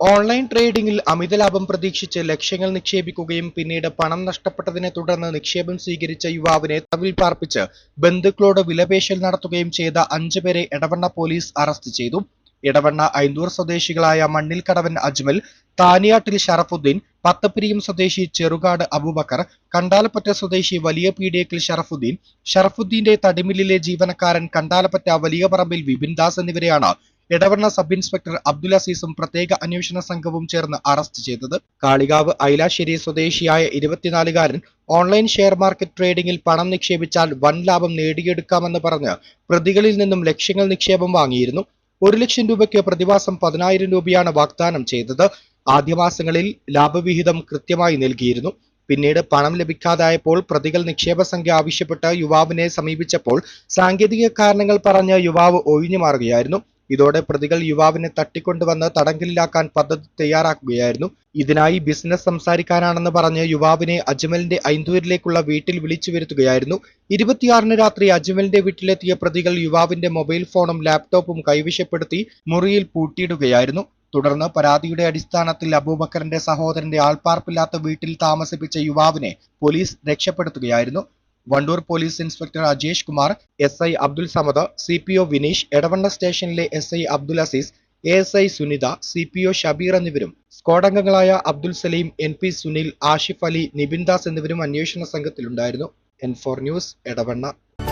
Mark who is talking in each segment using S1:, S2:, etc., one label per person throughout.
S1: Online ട്രേഡിംഗിൽ അമിത ലാഭം പ്രതീക്ഷിച്ച് ലക്ഷ്യങ്ങൾ നിക്ഷേപിക്കുകയും പിന്നീട് പണം നഷ്ടപ്പെട്ടതിനെ തുടർന്ന് നിക്ഷേപം സ്വീകരിച്ച യുവാവിനെ തവിൽ പാർപ്പിച്ച് ബന്ധുക്കളോട് വിലപേശൽ നടത്തുകയും ചെയ്ത അഞ്ചു പേരെ എടവണ്ണ പോലീസ് അറസ്റ്റ് ചെയ്തു. ഇടവണ്ണ ഐന്തൂർ സ്വദേശികളായ മണ്ണിൽ കടവൻ അജ്മൽ താനിയാട്ടിൽ ഷറഫുദ്ദീൻ പത്തപ്പിരിയും സ്വദേശി ചെറുകാട് അബൂബക്കർ കണ്ടാലപ്പറ്റ സ്വദേശി വലിയ പീഡിയക്കിൽ ഷറഫുദ്ദീൻ ഷറഫുദ്ദീന്റെ തടിമില്ലിലെ ജീവനക്കാരൻ കണ്ടാലപ്പറ്റ വലിയ പറമ്പിൽ വിപിൻ ദാസ് എന്നിവരെയാണ് എടവണ്ണ സബ് ഇൻസ്പെക്ടർ അബ്ദുൽ അസീസും പ്രത്യേക അന്വേഷണ സംഘവും ചേർന്ന് അറസ്റ്റ് ചെയ്തത്. കാളികാവ് ഐലാശ്ശേരി സ്വദേശിയായ ഇരുപത്തിനാലുകാരൻ ഓൺലൈൻ ഷെയർ മാർക്കറ്റ് ട്രേഡിംഗിൽ പണം നിക്ഷേപിച്ചാൽ വൻ ലാഭം നേടിയെടുക്കാമെന്ന് പറഞ്ഞ് പ്രതികളിൽ നിന്നും ലക്ഷ്യങ്ങൾ നിക്ഷേപം വാങ്ങിയിരുന്നു. ഒരു ലക്ഷം രൂപയ്ക്ക് പ്രതിമാസം പതിനായിരം രൂപയാണ് വാഗ്ദാനം ചെയ്തത്. ആദ്യ മാസങ്ങളിൽ ലാഭവിഹിതം കൃത്യമായി നൽകിയിരുന്നു. പിന്നീട് പണം ലഭിക്കാതായപ്പോൾ പ്രതികൾ നിക്ഷേപ സംഖ്യ ആവശ്യപ്പെട്ട് യുവാവിനെ സമീപിച്ചപ്പോൾ സാങ്കേതിക കാരണങ്ങൾ പറഞ്ഞ് യുവാവ് ഒഴിഞ്ഞു മാറുകയായിരുന്നു. ഇതോടെ പ്രതികൾ യുവാവിനെ തട്ടിക്കൊണ്ടുവന്ന് തടങ്കലിലാക്കാൻ പദ്ധതി തയ്യാറാക്കുകയായിരുന്നു. ഇതിനായി ബിസിനസ് സംസാരിക്കാനാണെന്ന് പറഞ്ഞ് യുവാവിനെ അജ്മലിന്റെ ഐന്തൂരിലേക്കുള്ള വീട്ടിൽ വിളിച്ചു വരുത്തുകയായിരുന്നു. ഇരുപത്തിയാറിന് രാത്രി അജ്മലിന്റെ വീട്ടിലെത്തിയ പ്രതികൾ യുവാവിന്റെ മൊബൈൽ ഫോണും ലാപ്ടോപ്പും കൈവശപ്പെടുത്തി മുറിയിൽ പൂട്ടിയിടുകയായിരുന്നു. തുടർന്ന് പരാതിയുടെ അടിസ്ഥാനത്തിൽ അബൂബക്കറിന്റെ സഹോദരന്റെ ആൾപ്പാർപ്പില്ലാത്ത വീട്ടിൽ താമസിപ്പിച്ച യുവാവിനെ police രക്ഷപ്പെടുത്തുകയായിരുന്നു. Wandoor police inspector Ajesh Kumar S I Abdul Samad C P O Vineesh Edavanna സ്റ്റേഷനിലെ S I Abdul Azeez A S I Sunitha C P O Shabeer എന്നിവരും. സ്ക്വാഡ് അംഗങ്ങളായ അബ്ദുൽ സലീം എൻ പി സുനിൽ ആഷിഫ് അലി നിബിൻ ദാസ് എന്നിവരും അന്വേഷണ സംഘത്തിലുണ്ടായിരുന്നു. N four news Edavanna.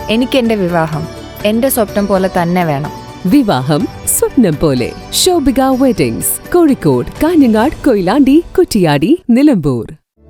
S2: എനിക്ക് എന്റെ വിവാഹം എന്റെ സ്വപ്നം പോലെ തന്നെ വേണം.
S3: വിവാഹം സ്വപ്നം പോലെ. ശോഭിക വെഡിങ്സ് കോഴിക്കോട് കാഞ്ഞങ്ങാട് കൊയിലാണ്ടി കുറ്റിയാടി നിലമ്പൂർ.